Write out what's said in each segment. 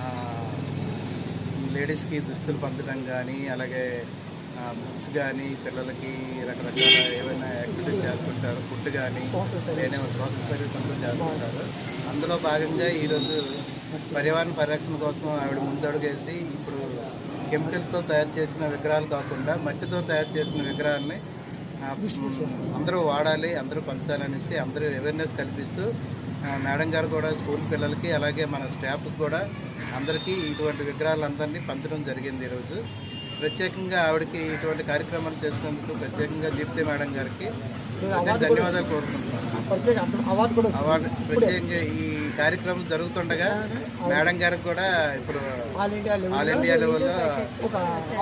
ఆ, లేడీస్కి దుస్తులు పంచడం కానీ అలాగే బుక్స్ కానీ పిల్లలకి రకరకాల ఏమైనా యాక్టివిటీస్ చేస్తుంటారు ఫుడ్ కానీ నేనే సోషల్ సర్వీస్ అంతా చేస్తుంటారు. అందులో భాగంగా ఈరోజు పర్యావరణ పరిరక్షణ కోసం ఆవిడ ముందడుగేసి ఇప్పుడు కెమికల్తో తయారు చేసిన విగ్రహాలు కాకుండా మట్టితో తయారు చేసిన విగ్రహాలని ఆ, అందరూ వాడాలి అందరూ పంచాలనేసి అందరూ అవేర్నెస్ కల్పిస్తూ మేడం గారు కూడా స్కూల్ పిల్లలకి అలాగే మన స్టాఫ్కి కూడా అందరికీ ఇటువంటి విగ్రహాలందరినీ పంచడం జరిగింది ఈరోజు. ప్రత్యేకంగా ఆవిడకి ఇటువంటి కార్యక్రమాలు చేసినందుకు ప్రత్యేకంగా దీప్తి మేడం గారికి ధన్యవాదాలు కోరుకుంటున్నాను. అవార్డు ప్రత్యేకంగా ఈ కార్యక్రమం జరుగుతుండగా మేడం గారికి కూడా ఇప్పుడు ఆల్ ఇండియా లెవెల్లో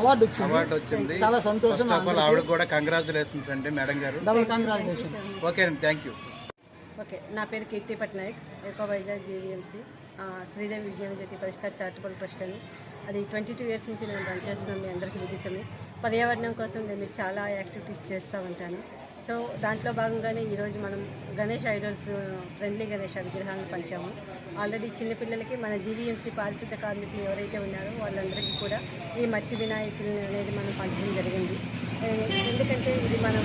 అవార్డు వచ్చింది. అవార్డు వచ్చింది. చాలా సంతోషం ఆవిడ కూడా కంగ్రాచులేషన్స్ అండి మేడం గారు. ఓకే అండి థ్యాంక్ యూ ఓకే నా పేరు కీర్తి పట్నాయక్ ఎక్కువ వైజాగ్ జీవీఎంసీ శ్రీదేవి విజ్ఞాన జ్యోతి పరిష్కార్ చారిటబుల్ ట్రస్ట్ అని అది ట్వంటీ టూ ఇయర్స్ నుంచి నేను రన్ చేస్తున్నాను మీ అందరికీ విదితమే. పర్యావరణం కోసం నేను చాలా యాక్టివిటీస్ చేస్తూ ఉంటాను. సో దాంట్లో భాగంగానే ఈరోజు మనం గణేష్ ఐడల్స్ ఫ్రెండ్లీ గణేష్ విగ్రహాలను పంచాము. ఆల్రెడీ చిన్నపిల్లలకి మన జీవీఎంసీ పారిశుద్ధ కార్మికులు ఎవరైతే ఉన్నారో వాళ్ళందరికీ కూడా ఈ మట్టి వినాయకులు అనేది మనం పంచడం జరిగింది. ఎందుకంటే ఇది మనం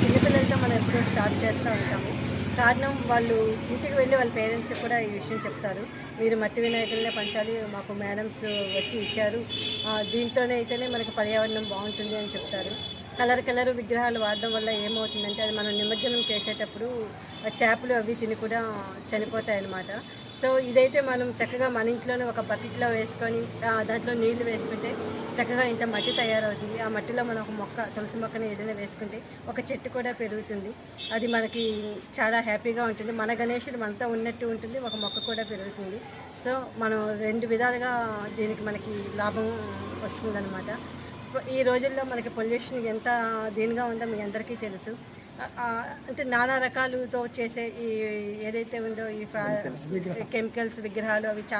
చిన్నపిల్లలతో మనం ఎప్పుడూ స్టార్ట్ చేస్తూ ఉంటాము. కారణం వాళ్ళు ఇంటికి వెళ్ళి వాళ్ళ పేరెంట్స్ కూడా ఈ విషయం చెప్తారు. మీరు మట్టి వినాయకులనే పంచాలి మాకు మేడమ్స్ వచ్చి ఇచ్చారు. దీంతోనే అయితేనే మనకి పర్యావరణం బాగుంటుంది అని చెప్తారు. కలర్ కలర్ విగ్రహాలు వాడడం వల్ల ఏమవుతుందంటే అది మనం నిమజ్జనం చేసేటప్పుడు ఆ చేపలు అవి తిని కూడా చనిపోతాయి అన్నమాట సో ఇదైతే మనం చక్కగా మన ఇంట్లోనే ఒక బకెట్లో వేసుకొని దాంట్లో నీళ్ళు వేసుకుంటే చక్కగా ఇంత మట్టి తయారవుతుంది. ఆ మట్టిలో మనం ఒక మొక్క తులసి మొక్కని ఏదైనా వేసుకుంటే ఒక చెట్టు కూడా పెరుగుతుంది. అది మనకి చాలా హ్యాపీగా ఉంటుంది. మన గణేశుడు మనతో ఉన్నట్టు ఉంటుంది. ఒక మొక్క కూడా పెరుగుతుంది. సో మనం రెండు విధాలుగా దీనికి మనకి లాభం వస్తుందన్నమాట. ఈ రోజుల్లో మనకి పొల్యూషన్ ఎంత దీనిగా ఉందో మీ అందరికీ తెలుసు. అంటే నానా రకాలతో చేసే ఈ ఏదైతే ఉందో ఈ కెమికల్స్ విగ్రహాలు అవి చాలా